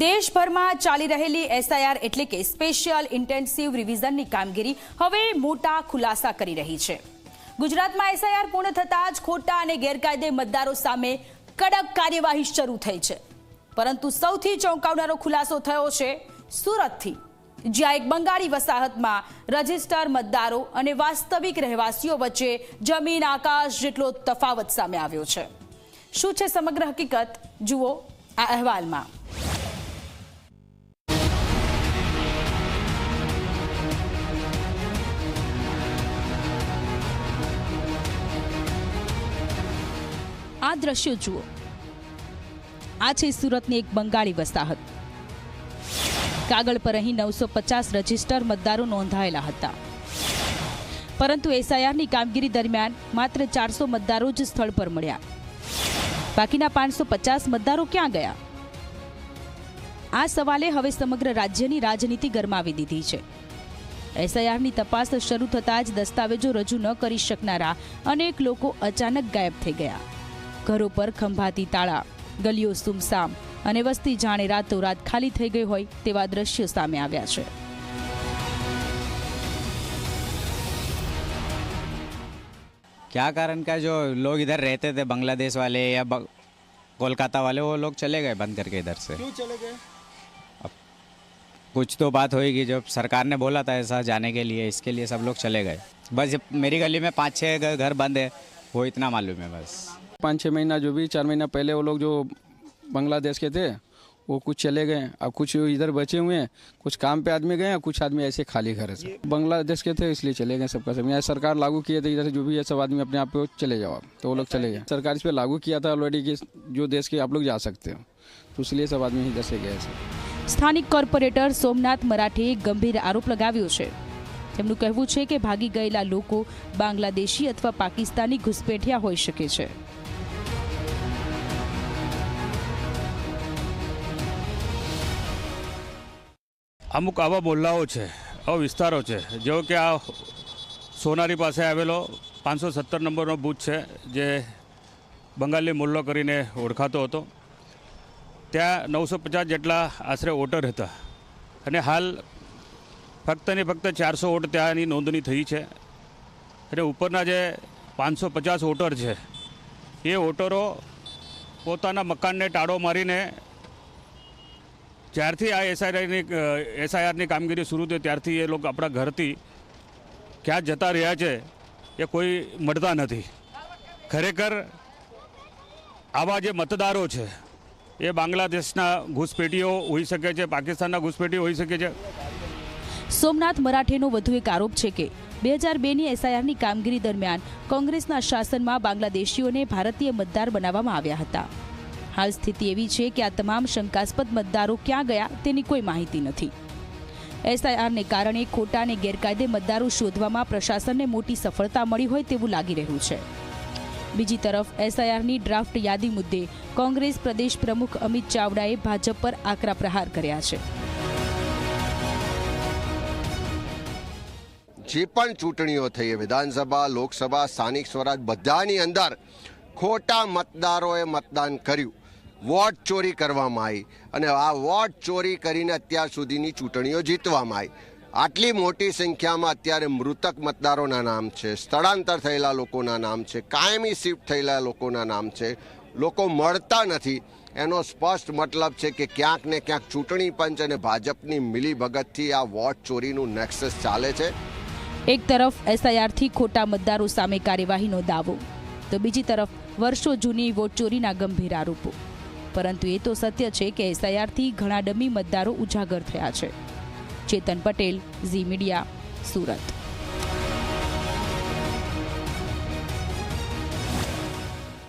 દેશભરમાં ચાલી રહેલી એસઆઈઆર એટલે કે સ્પેશિયલ ઇન્ટેન્સિવ રિવિઝનની કામગીરી હવે મોટા ખુલાસા કરી રહી છે. ગુજરાતમાં એસઆઈઆર પૂર્ણ થતાં જ ખોટા અને ગેરકાયદે મતદારો સામે કડક કાર્યવાહી શરૂ થઈ છે. પરંતુ સૌથી ચોંકાવનારો ખુલાસો થયો છે સુરતથી, જ્યાં એક બંગાળી વસાહતમાં રજિસ્ટર મતદારો અને વાસ્તવિક રહેવાસીઓ વચ્ચે જમીન આકાશ જેટલો તફાવત સામે આવ્યો છે. શું છે સમગ્ર હકીકત? જુઓ આ અહેવાલમાં. આ દ્રશ્યો જુઓ. આ છે સુરતની એક બંગાળી વસાહત. કાગળ પર અહીં નવસો પચાસ રજિસ્ટર મતદારો નોંધાયેલા હતા. પરંતુ એસઆઈઆરની કામગીરી દરમિયાન માત્ર ચારસો મતદારો જ સ્થળ પર મળ્યા. બાકીના પાંચસો પચાસ મતદારો ક્યાં ગયા? આ સવાલે હવે સમગ્ર રાજ્યની રાજનીતિ ગરમાવી દીધી છે. એસઆઈઆરની તપાસ શરૂ થતાં જ દસ્તાવેજો રજૂ ન કરી શકનારા અનેક લોકો અચાનક ગાયબ થઈ ગયા. ઘરો પર ખંભાતી તાળા ગલીઓ સુમસામ અને વસ્તી જાણે રાતોરાત ખાલી થઈ ગઈ હોય તેવા દ્રશ્યો સામે આવ્યા છે क्या कारण का जो लोग इधर रहते थे बांग्लादेश वाले या ब- कोलकाता वाले वो लोग चले गए बंद करके इधर से क्यों चले गए कुछ तो बात होएगी जो सरकार ने बोला था ऐसा जाने के लिए इसके लिए सब लोग चले गए बस ये मेरी गली में पाँच छः घ- घर बंद है वो इतना मालूम है बस पाँच छः महीना जो भी चार महीना पहले वो लोग जो बांग्लादेश के थे वो कुछ चले गए अब कुछ इधर बचे हुए हैं कुछ काम पे आदमी गए हैं कुछ आदमी ऐसे खाली घर है सब। बांग्लादेश के थे इसलिए चले गए सबका सब यहाँ सरकार लागू किए थे इधर से जो भी है सब आदमी अपने आप पे चले जाओ आप तो वो लोग चले गए सरकार इस पर लागू किया था ऑलरेडी कि जो देश के आप लोग जा सकते हो तो इसलिए सब आदमी इधर से गए सब સ્થાનિક કોર્પોરેટર સોમનાથ મરાઠેએ ગંભીર આરોપ લગાવ્યો છે તેમનું કહેવું છે કે ભાગી ગયેલા લોકો બાંગ્લાદેશી અથવા પાકિસ્તાની ઘુસપેઠિયા હોઈ શકે છે અમુક આવા મોલ્લાઓ છે, આવા વિસ્તારો છે. જેવો કે આ સોનારી પાસે આવેલો પાંચસો સત્તર નંબરનો બૂથ છે, જે બંગાળી મોલ્લો કરીને ઓળખાતો હતો. ત્યાં નવસો પચાસ જેટલા આશરે વોટર હતા. અને હાલ ફક્ત ને ફક્ત ચારસો વોટ ત્યાંની નોંધણી થઈ છે. અને ઉપરના જે પાંચસો પચાસ વોટર છે, એ વોટરો પોતાના મકાનને ટાળો મારીને જ્યારથી આ એસઆઈઆરની એસઆઈઆરની કામગીરી શરૂ થઈ, ત્યારથી એ લોકો આપણા ઘરથી ક્યાં જતા રહ્યા છે, એ કોઈ મળતા નથી. ખરેખર આવા જે મતદારો છે, એ બાંગ્લાદેશના ઘૂસપેટીઓ હોઈ શકે છે, પાકિસ્તાનના ઘૂસપેટીઓ હોઈ શકે છે. સોમનાથ મરાઠેનો વધુ એક આરોપ છે કે બે હજાર બેની એસઆઈઆરની કામગીરી દરમિયાન કોંગ્રેસના શાસનમાં બાંગ્લાદેશીઓને ભારતીય મતદાર બનાવવામાં આવ્યા હતા. હાલ સ્થિતિ એવી છે કે આ તમામ શંકાસ્પદ મતદારો ક્યાં ગયા તેની કોઈ માહિતી નથી. એસઆઈઆરને કારણે ખોટા અને ગેરકાયદે મતદારો શોધવામાં પ્રશાસનને મોટી સફળતા મળી હોય તેવું લાગી રહ્યું છે. બીજી તરફ, એસઆઈઆરની ડ્રાફ્ટ યાદી મુદ્દે કોંગ્રેસ પ્રદેશ પ્રમુખ અમિત ચાવડાએ ભાજપ પર આકરા પ્રહાર કર્યા છે. જે પણ ચૂંટણીઓ થઈ વિધાનસભા, લોકસભા, સ્થાનિક સ્વરાજ બધાની અંદર ખોટા મતદારોએ મતદાન કર્યું. વોટ ચોરી કરવામાં આવી અને આ વોટ ચોરી કરીને અત્યાર સુધીની ચૂંટણીઓ જીતવામાં આવી. આટલી મોટી સંખ્યામાં અત્યારે મૃતક મતદારોના નામ છે, સ્થળાંતર થયેલા લોકોના નામ છે, કાયમી શિફ્ટ થયેલા લોકોના નામ છે, લોકો મળતા નથી. એનો સ્પષ્ટ મતલબ છે કે ક્યાંક ને ક્યાંક ચૂંટણી પંચ અને ભાજપની મિલીભગતથી આ વોટ ચોરીનું નેક્સસ ચાલે છે. એક તરફ એસઆઈઆરથી ખોટા મતદારો સામે કાર્યવાહીનો દાવો, તો બીજી તરફ વર્ષો જૂની વોટ ચોરીના ગંભીર આરોપો. પરંતુ એ તો સત્ય છે કે એસઆઈઆરથી ઘણા ડમી મતદારો ઉજાગર થયા છે. ચેતન પટેલ, ઝી મીડિયા, સુરત.